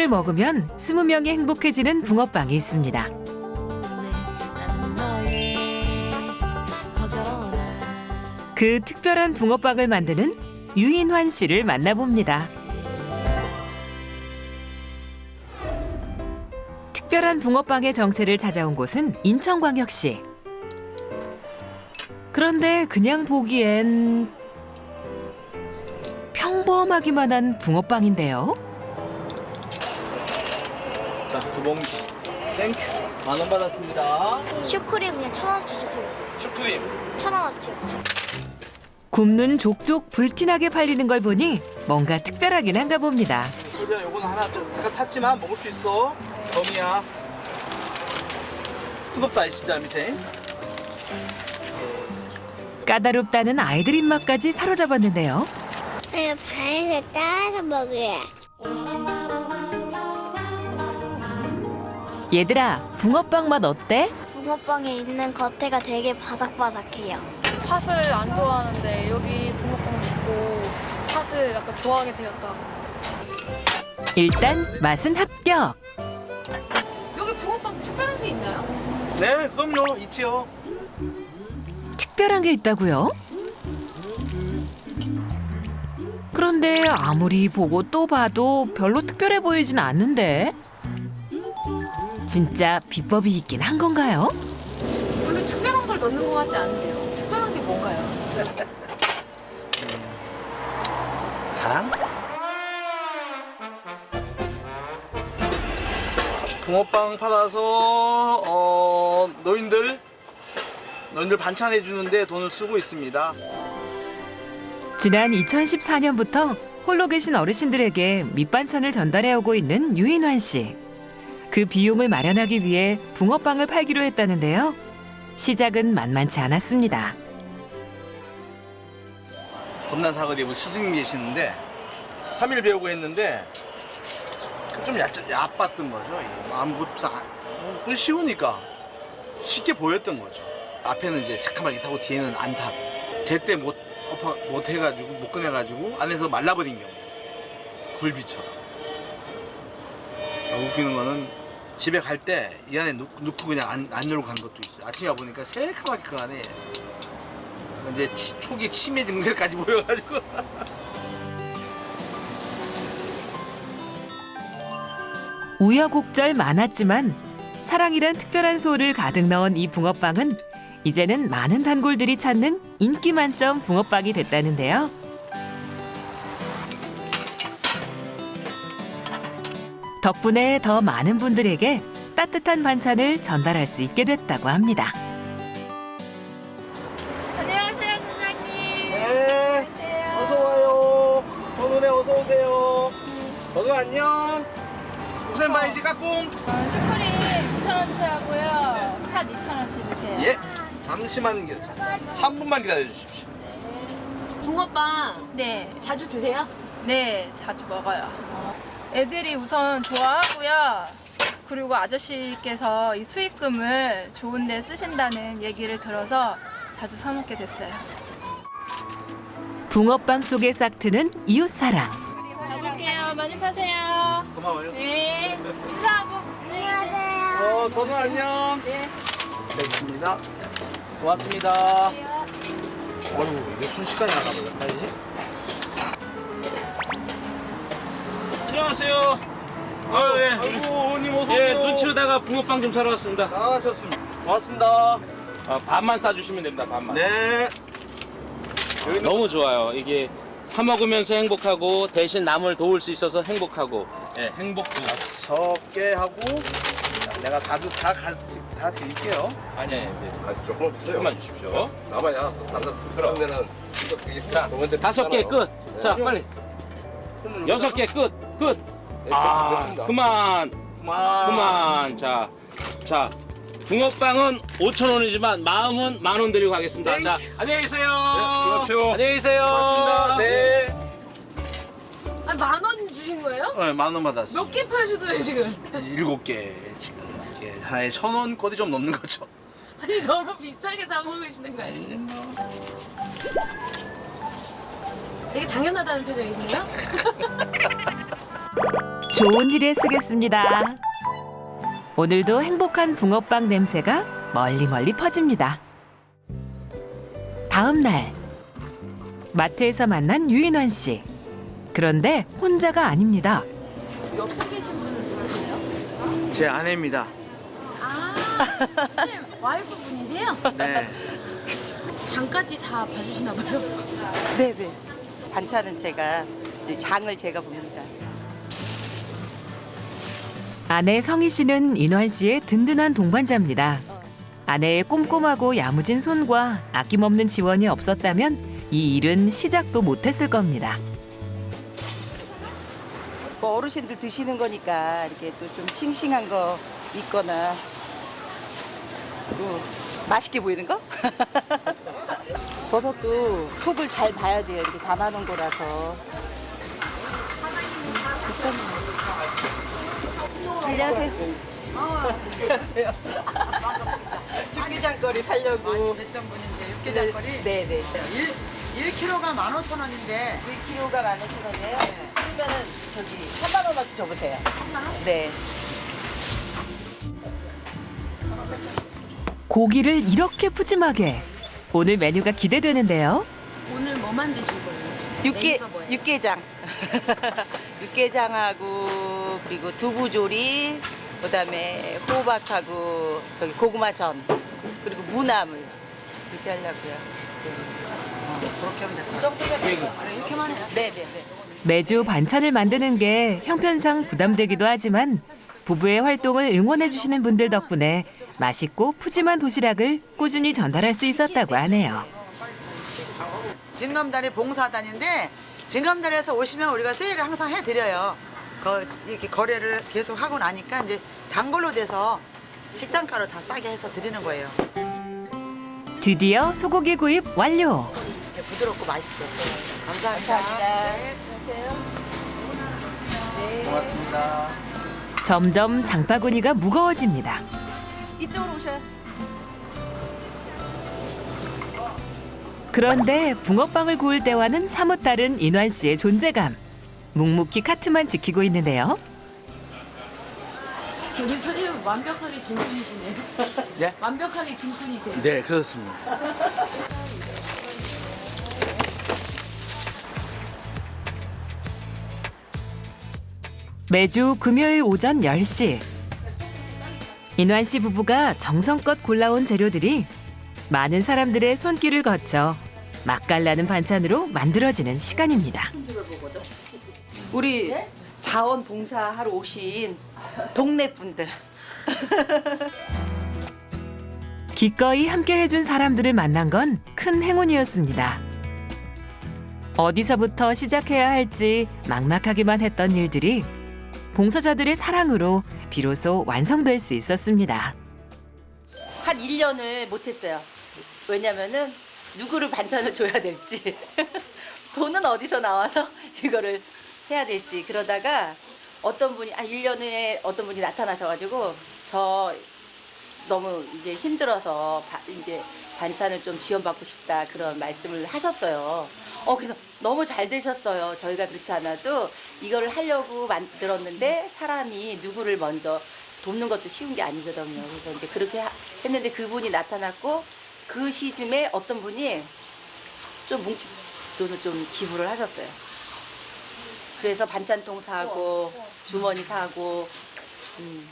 하나를 먹으면 스무 명이 행복해지는 붕어빵이 있습니다. 그 특별한 붕어빵을 만드는 유인환 씨를 만나봅니다. 특별한 붕어빵의 정체를 찾아온 곳은 인천광역시. 그런데 그냥 보기엔 평범하기만 한 붕어빵인데요. 자, 두 봉지. 땡큐. 만 원 받았습니다. 슈크림 그냥 천 원어치 주세요. 슈크림. 천 원어치. 굽는 족족 불티나게 팔리는 걸 보니 뭔가 특별하긴 한가 봅니다. 소리야, 요거는 하나 약간 탔지만 먹을 수 있어. 범이야. 뜨겁다, 이 진짜 밑에. 까다롭다는 아이들 입맛까지 사로잡았는데요. 그냥 반에서 따서 먹어야. 얘들아, 붕어빵 맛 어때? 붕어빵에 있는 겉에가 되게 바삭바삭해요. 팥을 안 좋아하는데 여기 붕어빵 먹고 팥을 약간 좋아하게 되었다. 일단 맛은 합격. 여기 붕어빵 특별한 게 있나요? 네, 그럼요. 있지요. 특별한 게 있다고요? 그런데 아무리 보고 또 봐도 별로 특별해 보이진 않는데. 진짜 비법이 있긴 한 건가요? 원래 특별한 걸 넣는 것 같지 않은데요. 특별한 게 뭔가요? 사랑? 붕어빵 팔아서 어, 노인들 노인들 반찬 해 주는데 돈을 쓰고 있습니다. 지난 2014년부터 홀로 계신 어르신들에게 밑반찬을 전달해 오고 있는 유인환 씨. 그 비용을 마련하기 위해 붕어빵을 팔기로 했다는데요. 시작은 만만치 않았습니다. 겁난 사거리에 뭐 스승님 계시는데 3일 배우고 했는데 좀 얕, 얕봤던 거죠. 아무것도 안, 뭐 쉬우니까 쉽게 보였던 거죠. 앞에는 이제 새카맣게 타고 뒤에는 안 타고 제때 못, 못 해가지고 못 꺼내가지고 안에서 말라버린 경우 굴비처럼 아, 웃기는 거는 집에 갈 때 이 안에 넣, 넣고 그냥 안, 안 열고 간 것도 있어요. 아침에 와보니까 새카맣게 그 안에 이제 치- 초기 치매 증세까지 보여가지고 우여곡절 많았지만 사랑이란 특별한 소를 가득 넣은 이 붕어빵은 이제는 많은 단골들이 찾는 인기 만점 붕어빵이 됐다는데요. 덕분에 더 많은 분들에게 따뜻한 반찬을 전달할 수 있게 됐다고 합니다. 안녕하세요, 사장님. 네 어서 와요 전우네 어서 오세요 전우 안녕 무슨 바이지 까꿍 슈크림 2,000원치 하고요. 팥 2,000원치 주세요. 예 잠시만 기다려 3분만 기다려 주십시오 붕어빵 네. 자주 드세요? 네, 자주 먹어요. 애들이 우선 좋아하고요. 그리고 아저씨께서 이 수익금을 좋은 데 쓰신다는 얘기를 들어서 자주 사 먹게 됐어요. 붕어빵 속에 싹 트는 이웃사랑. 가볼게요. 많이 파세요. 고마워요 네. 인사하고 안녕히 계세요. 어 전우 안녕 네. 됐습니다 고맙습니다 어이구 이게 순식간에 나가버렸다 가 안녕하세요. 아, 예. 아이고 어머님 어서 예, 오세요 눈 치우다가 붕어빵 좀 사러 왔습니다. 나가셨습니다 고맙습니다 아, 반만 싸주시면 됩니다, 반만. 네 너무 좋아요. 이게 사 먹으면서 행복하고 대신 남을 도울 수 있어서 행복하고. 예, 행복도. 적게 하고 자, 내가 다, 다, 다, 다 드릴게요 아니에요. 예, 아, 조금 주세요. 조금만 주십시오. 나봐야. 남자 그럼. 그런 데는 이거 되게 자, 좋은데 다섯 개. 끝. 자, 빨리. 여섯 개 끝. 끝. 네, 아, 됐습니다. 그만. 그만 그만. 자, 자. 붕어빵은 5천 원이지만 마음은 만 원 드리고 가겠습니다. 자, 안녕히 계세요. 수고하십시오. 안녕히 계세요. 고맙습니다. 네. 아, 만원 주신 거예요? 네, 만원 받았어요 몇개 파셔도요, 지금? 일곱 개 지금 이게 하나에 천원 거리 좀 넘는 거죠 아니, 너무 비싸게 사 먹으시는 거 아니에요? 되게 당연하다는 표정이시네요? 좋은 일에 쓰겠습니다. 오늘도 행복한 붕어빵 냄새가 멀리 멀리 퍼집니다. 다음 날 마트에서 만난 유인원 씨. 그런데 혼자가 아닙니다. 옆에 계신 분은 누구세요? 제 아내입니다. 아, 선생님 와이프 분이세요? 네. 장까지 다 봐주시나 봐요. 네네. 반찬은 제가 장을 제가 봅니다. 아내 성희 씨는 인환 씨의 든든한 동반자입니다. 아내의 꼼꼼하고 야무진 손과 아낌없는 지원이 없었다면 이 일은 시작도 못했을 겁니다. 뭐 어르신들 드시는 거니까 이렇게 또 좀 싱싱한 거 있거나 또 맛있게 보이는 거? 버섯도 속을 잘 봐야 돼요. 이렇게 담아놓은 거라서. 안녕하세요. 안녕하세요. 육개장거리 살려고. 됐던 분인데 육개장거리 네네. 1kg가 15,000원인데 1kg가 15,000원이에요? 그러면은 저기 3만 원어치 줘보세요. 3만 원? 네. 고기를 이렇게 푸짐하게 오늘 메뉴가 기대되는데요. 오늘 뭐 만드실 거예요? 육개 메뉴가 뭐예요? 육개장. 육개장하고 그리고 두부조리, 그다음에 호박하고 저기 고구마 전, 그리고 무나물 이렇게 하려고요. 네. 그렇게 하면? 정도면 그래 이렇게만 해요. 네네네. 매주 반찬을 만드는 게 형편상 부담되기도 하지만 부부의 활동을 응원해 주시는 분들 덕분에 맛있고 푸짐한 도시락을 꾸준히 전달할 수 있었다고 하네요. 진검다리 봉사단인데 진검다리에서 오시면 우리가 세일을 항상 해드려요. 거, 이렇게 거래를 계속 하고 나니까 이제 단골로 돼서 식단가로 다 싸게 해서 드리는 거예요. 드디어 소고기 구입 완료. 이렇게 부드럽고 맛있어요. 감사합니다. 감사합니다. 고맙습니다. 점점 장바구니가 무거워집니다. 이쪽으로 오셔요. 그런데 붕어빵을 구울 때와는 사뭇 다른 인환 씨의 존재감. 묵묵히 카트만 지키고 있는데요. 우리 선생님 완벽하게 진품이시네요. 예? 완벽하게 진품이세요. 네, 그렇습니다. 매주 금요일 오전 10시. 인환 씨 부부가 정성껏 골라온 재료들이 많은 사람들의 손길을 거쳐 맛깔나는 반찬으로 만들어지는 시간입니다. 우리 자원봉사하러 오신 동네 분들. 기꺼이 함께 해준 사람들을 만난 건 큰 행운이었습니다. 어디서부터 시작해야 할지 막막하기만 했던 일들이 봉사자들의 사랑으로 비로소 완성될 수 있었습니다. 한 1년을 못했어요. 왜냐면은 누구를 반찬을 줘야 될지 돈은 어디서 나와서 이거를 해야 될지 그러다가 어떤 분이 아 1년에 어떤 분이 나타나셔가지고 저 너무 이제 힘들어서 바- 이제 반찬을 좀 지원받고 싶다 그런 말씀을 하셨어요. 어 그래서 너무 잘 되셨어요. 저희가 그렇지 않아도 이거를 하려고 만들었는데 사람이 누구를 먼저 돕는 것도 쉬운 게 아니거든요. 그래서 이제 그렇게 하- 했는데 그분이 나타났고 그 시즌에 어떤 분이 좀 뭉치 돈을 좀 기부를 하셨어요. 그래서 반찬통 사고 주머니 사고 음.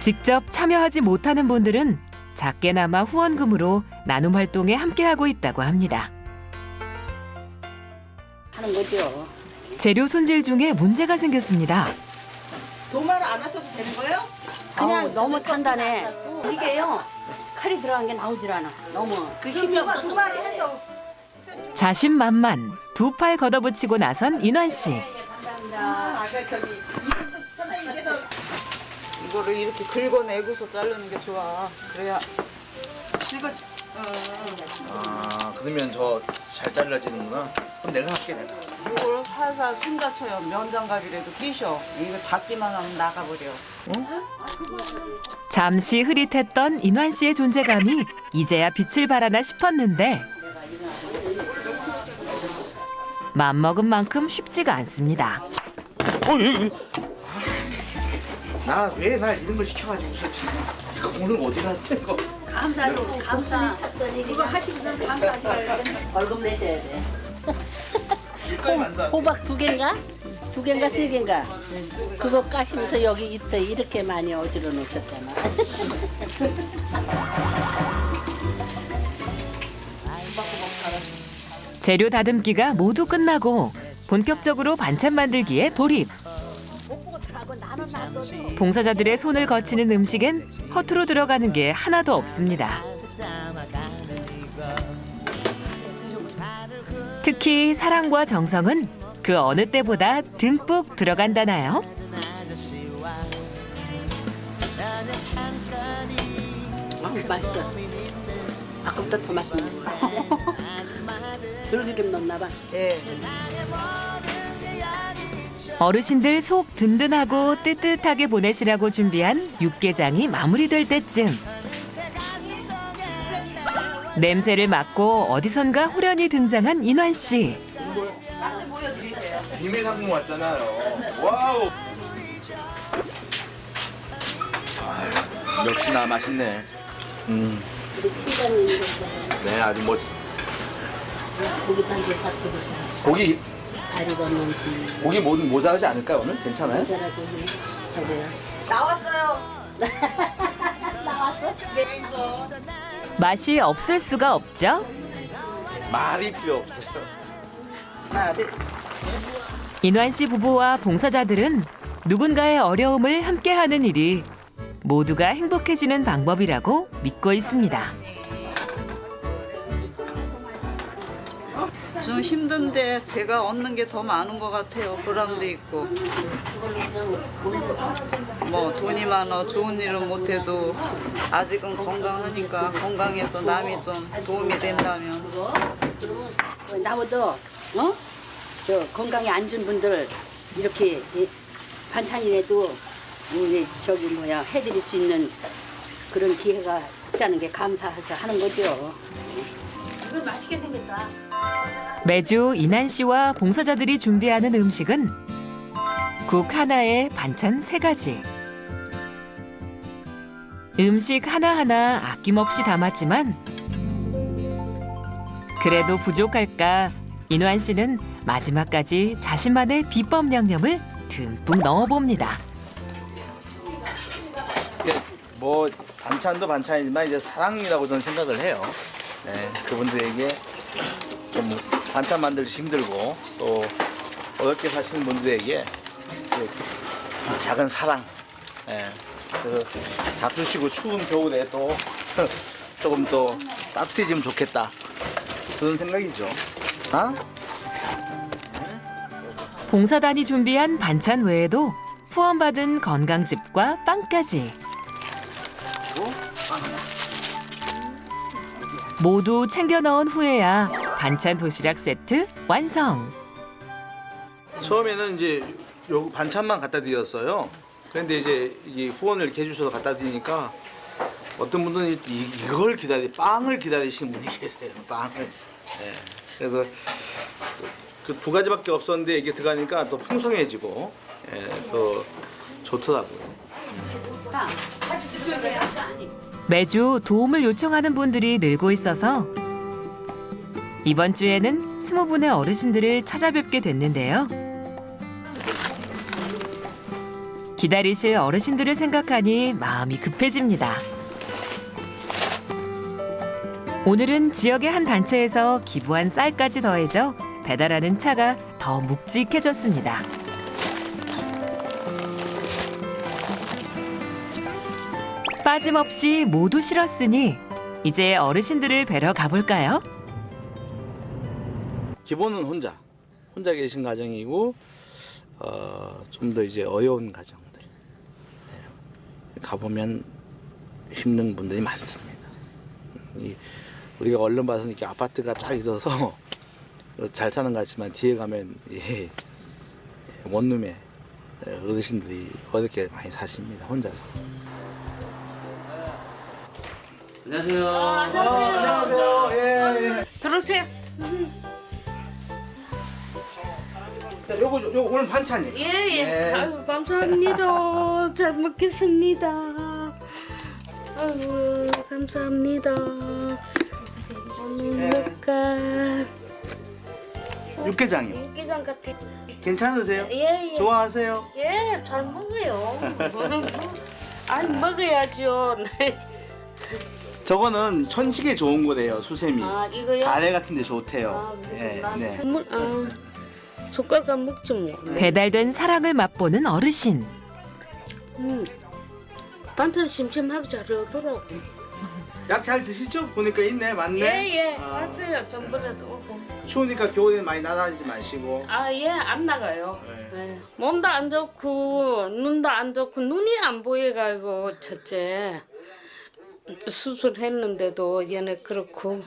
직접 참여하지 못하는 분들은 작게나마 후원금으로 나눔 활동에 함께하고 있다고 합니다. 하는 거죠. 재료 손질 중에 문제가 생겼습니다. 도마를 안 하셔도 되는 거예요? 그냥 너무 단단해. 이게요 칼이 들어간 게 나오질 않아. 너무 그 힘이 없어서. 도마를 해서 자신만만 두 팔 걷어붙이고 나선 인환 씨. 아, 아까 저기 이은숙 선생님께서 이거를 이렇게 긁어내고서 자르는 게 좋아. 그래야 이거 아, 그러면 저 잘 잘라지는구나. 그럼 내가 할게, 내가. 이걸 살살 손 다쳐요. 면장갑이라도 끼셔. 이거 닿기만 하면 나가버려. 잠시 흐릿했던 인환 씨의 존재감이 이제야 빛을 발하나 싶었는데 맘먹은 만큼 쉽지가 않습니다. 어이. 나왜 날 이런 걸 시켜가지고 이거 오늘 어디 갔어 이거? 감사로 감사. 그거 하시고서 감사하시라고 벌금 내셔야 돼. 만사. 호박 두 개인가? 두 개인가 세 개인가? 그거 까시면서 여기 이때 이렇게 많이 어지러 놓으셨잖아. 재료 다듬기가 모두 끝나고 본격적으로 반찬 만들기에 돌입. 봉사자들의 손을 거치는 음식엔 허투루 들어가는 게 하나도 없습니다. 특히 사랑과 정성은 그 어느 때보다 듬뿍 들어간다나요? 아, 맛있어. 아까보다 더 맛있네. 들기름 넣나 봐. 예. 어르신들 속 든든하고 뜨뜻하게 보내시라고 준비한 육개장이 마무리될 때쯤 냄새를 맡고 어디선가 후련히 등장한 인환 씨. 비밀 상품 왔잖아요. 와우. 아유, 역시나 맛있네. 음. 네, 아주 멋. 고기 반죽 잡수고서 고기 고기 모, 모자라지 않을까요 오늘? 괜찮아요? 모자라도 저거야. 맛이 없을 수가 없죠. 말이 필요 없어요. 하나, 둘. 인환 씨 부부와 봉사자들은 누군가의 어려움을 함께하는 일이 모두가 행복해지는 방법이라고 믿고 있습니다. 좀 힘든데 제가 얻는 게 더 많은 것 같아요. 보람도 있고. 뭐 돈이 많아 좋은 일은 못해도 아직은 건강하니까 건강해서 남이 좀 도움이 된다면 나보다 어? 저 건강에 안 좋은 분들 이렇게 이 반찬이라도 우리 저기 뭐야 해드릴 수 있는 그런 기회가 있다는 게 감사해서 하는 거죠. 이건 맛있게 생겼다. 매주 인한 씨와 봉사자들이 준비하는 음식은 국 하나에 반찬 세 가지. 음식 하나하나 아낌없이 담았지만 그래도 부족할까 인환 씨는 마지막까지 자신만의 비법 양념을 듬뿍 넣어봅니다. 뭐 반찬도 반찬이지만 이제 사랑이라고 저는 생각을 해요. 네, 그분들에게 좀 반찬 만들기 힘들고 또 어렵게 사시는 분들에게 그 작은 사랑. 예, 그래서 잡수시고 추운 겨울에 또 조금 또 따뜻해지면 좋겠다. 그런 생각이죠. 아? 봉사단이 준비한 반찬 외에도 후원받은 건강즙과 빵까지 모두 챙겨 넣은 후에야 반찬 도시락 세트 완성. 처음에는 이제 요 반찬만 갖다 드렸어요. 그런데 이제 이게 후원을 이렇게 해주셔서 갖다 드리니까 어떤 분들은 이, 이걸 기다리, 빵을 기다리시는 분이 계세요. 빵을. 예. 그래서 그 두 가지밖에 없었는데 이게 들어가니까 더 풍성해지고 예, 더 좋더라고요. 매주 도움을 요청하는 분들이 늘고 있어서 이번 주에는 스무 분의 어르신들을 찾아뵙게 됐는데요. 기다리실 어르신들을 생각하니 마음이 급해집니다. 오늘은 지역의 한 단체에서 기부한 쌀까지 더해져 배달하는 차가 더 묵직해졌습니다. 빠짐없이 모두 실었으니 이제 어르신들을 뵈러 가볼까요? 기본은 혼자, 혼자 계신 가정이고 어, 좀 더 이제 어려운 가정들 예. 가보면 힘든 분들이 많습니다. 이, 우리가 얼른 봐서 이렇게 아파트가 쫙 있어서 잘 사는 것 같지만 뒤에 가면 예, 원룸에 어르신들이 어렵게 많이 사십니다. 혼자서. 안녕하세요. 안녕하세요. 예, 예. 들어오세요. 자, 요거 요거 오늘 반찬이. 예예. 네. 아유 감사합니다. 잘 먹겠습니다. 아유 감사합니다. 오늘 먹가 육개장이요. 육개장 같아. 괜찮으세요? 예 예. 좋아하세요? 예, 잘 먹어요. 아니 먹어야죠. 저거는 천식에 좋은 거래요, 수세미. 아 이거요? 가래 같은 데 좋대요. 아, 예, 난 네. 선물 아 숟가락 먹지 뭐. 배달된 사랑을 맛보는 어르신. 음. 반찬 심심하게 잘 오더라고. 약 잘 드시죠? 보니까 있네, 맞네. 예예. 아. 맞아요. 전번에도 오고. 추우니까 겨울에 많이 나다니지 마시고. 아 예 안 나가요. 네. 네. 몸도 안 좋고 눈도 안 좋고 눈이 안 보여가지고 첫째 수술했는데도 얘네 그렇고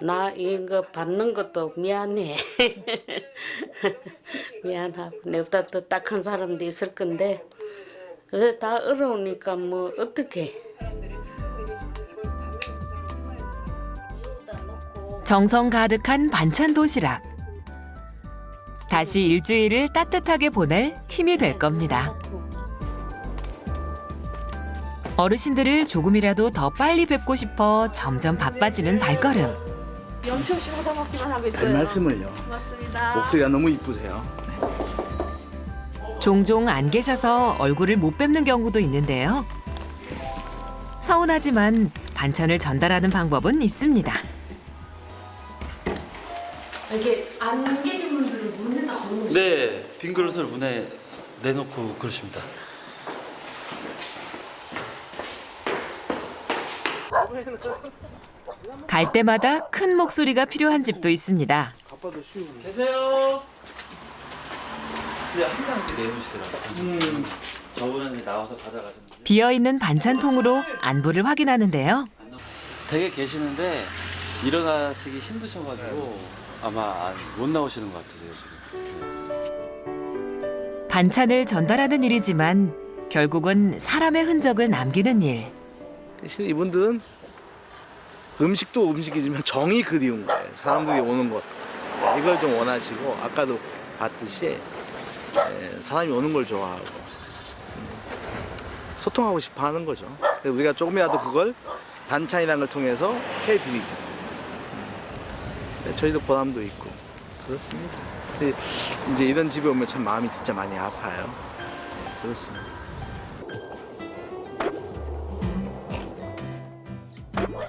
나 이거 받는 것도 미안해 미안하고 내보다 더 딱한 사람도 있을 건데 그래서 다 어려우니까 뭐 어떻게 정성 가득한 반찬 도시락. 다시 일주일을 따뜻하게 보낼 힘이 될 겁니다. 어르신들을 조금이라도 더 빨리 뵙고 싶어 점점 바빠지는 발걸음. 영철 씨 받아먹기만 하고 별 말씀을요. 고맙습니다. 목소리가 너무 이쁘세요. 종종 안 계셔서 얼굴을 못 뵙는 경우도 있는데요. 서운하지만 반찬을 전달하는 방법은 있습니다. 이렇게 안 계신 분들은 문에다 걸어놓으시죠? 네, 빈 그릇을 문에 내놓고 그러십니다. 갈 때마다 큰 목소리가 필요한 집도 있습니다. 쉬우고. 계세요. 근데 항상 이렇게 내놓으시더라고요. 음. 저번에 나와서 받아가셨는데 비어 있는 반찬통으로 안부를 확인하는데요. 댁에 계시는데 일어나시기 힘드셔가지고 아마 안- 못 나오시는 것 같으세요 지금. 반찬을 전달하는 일이지만 결국은 사람의 흔적을 남기는 일. 대신 이분들은 음식도 음식이지만 정이 그리운 거예요. 사람들이 오는 것. 이걸 좀 원하시고 아까도 봤듯이 예, 사람이 오는 걸 좋아하고 음, 소통하고 싶어 하는 거죠. 우리가 조금이라도 그걸 반찬이라는 걸 통해서 해드리고 음, 저희도 보람도 있고 그렇습니다. 이제 이런 집에 오면 참 마음이 진짜 많이 아파요. 그렇습니다.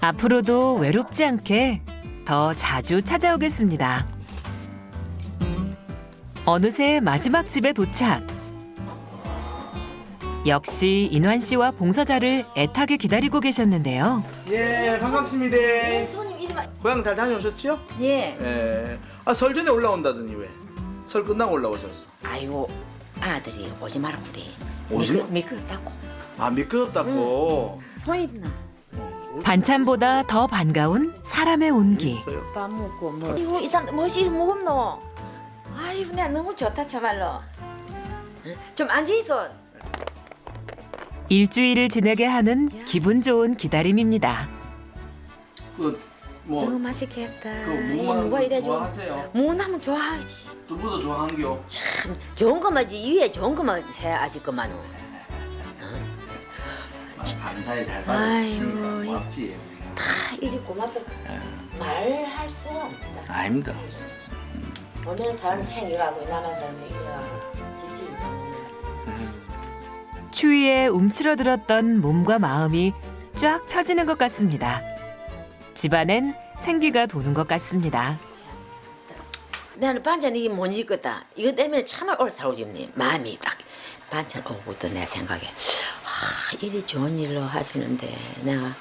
앞으로도 외롭지 않게 더 자주 찾아오겠습니다. 어느새 마지막 집에 도착. 역시 인환 씨와 봉사자를 애타게 기다리고 계셨는데요. 예, 반갑습니다. 손님 이리 와. 고향 잘 다녀오셨지요? 예. 예. 아, 설 전에 올라온다더니 왜? 설 끝나고 올라오셨어. 아이고 아들이 오지 말라고 그래. 오지 마? 미끄럽다고. 아, 미끄럽다고. 소 있나? 반찬보다 더 반가운 사람의 온기. 있어요. 밥 먹고 뭐. 이거 이 사람 뭐시 먹었노? 아이고 내 너무 좋다 참말로. 좀 앉아 있어. 일주일을 지내게 하는 기분 좋은 기다림입니다. 그, 뭐, 너무 맛있겠다. 그 이거 누가 이래 좀. 좋아하세요? 무나면 좋아하지. 두부도 좋아한겨. 참 좋은 것만 위에 좋은 것만 해 아실 것만. 아, 감사히 잘 받아주시니까 이- 고맙지. 우리가. 다 이제 고맙다. 말할 수가 없다. 아닙니다. 오는 사람 챙겨가고 집집이 먹는 거지. 추위에 움츠러들었던 몸과 마음이 쫙 펴지는 것 같습니다. 집안엔 생기가 도는 것 같습니다. 나는 반찬 이게 못 익었다. 이거 때문에 참을 오래 살고 싶네. 마음이 딱 반찬 오고도 내 생각에 아 일이 좋은 일로 하시는데 내가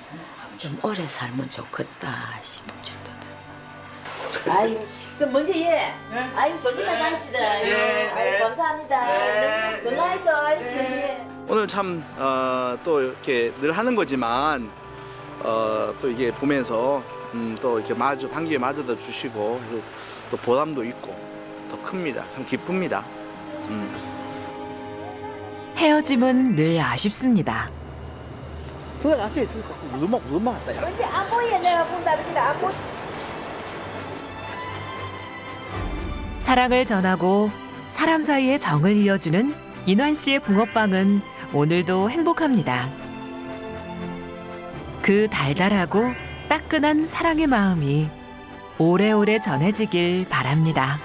좀 오래 살면 좋겠다 싶을 정도다. 아유, 그 먼저 예. 아유 조심히 가시다. 네, 네. 아유 감사합니다. 네, 건강해서 예. 오늘 참, 어, 또 이렇게 늘 하는 거지만, 어, 또 이게 보면서, 음, 또 이렇게 마주, 반기에 마주다 주시고, 또 보람도 있고, 더 큽니다. 참 기쁩니다. 음. 헤어짐은 늘 아쉽습니다. 들어가세요, 들어가. 무슨 말, 무슨 말 같다, 야. 근데 안 보여 내가 본다든가 안 보여. 사랑을 전하고 사람 사이의 정을 이어주는 인환 씨의 붕어빵은 오늘도 행복합니다. 그 달달하고 따끈한 사랑의 마음이 오래오래 전해지길 바랍니다.